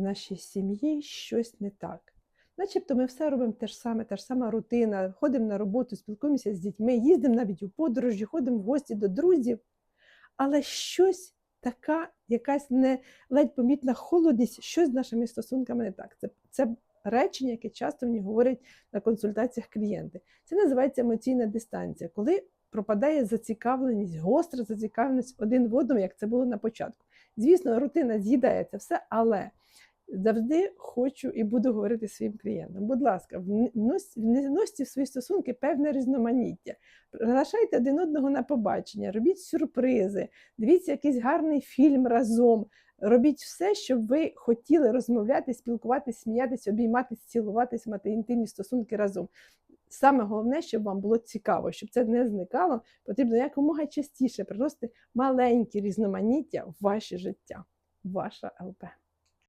в нашій сім'ї щось не так. Начебто ми все робимо те ж саме, та ж сама рутина, ходимо на роботу, спілкуємося з дітьми, їздимо навіть у подорожі, ходимо в гості до друзів. Але щось така, якась не ледь помітна холодність, щось з нашими стосунками не так. Це, це речення, яке часто мені говорять на консультаціях клієнти. Це називається емоційна дистанція, коли пропадає зацікавленість, гостра зацікавленість один в одному, як це було на початку. Звісно, рутина з'їдає це все, але завжди хочу і буду говорити своїм клієнтам. Будь ласка, внось- вносьте в свої стосунки певне різноманіття. Приглашайте один одного на побачення, робіть сюрпризи, дивіться якийсь гарний фільм разом. Робіть все, щоб ви хотіли розмовляти, спілкуватись, сміятись, обійматись, цілуватись, мати інтимні стосунки разом. Саме головне, щоб вам було цікаво, щоб це не зникало, потрібно якомога частіше приносити маленькі різноманіття в ваше життя. Ваша ЛП.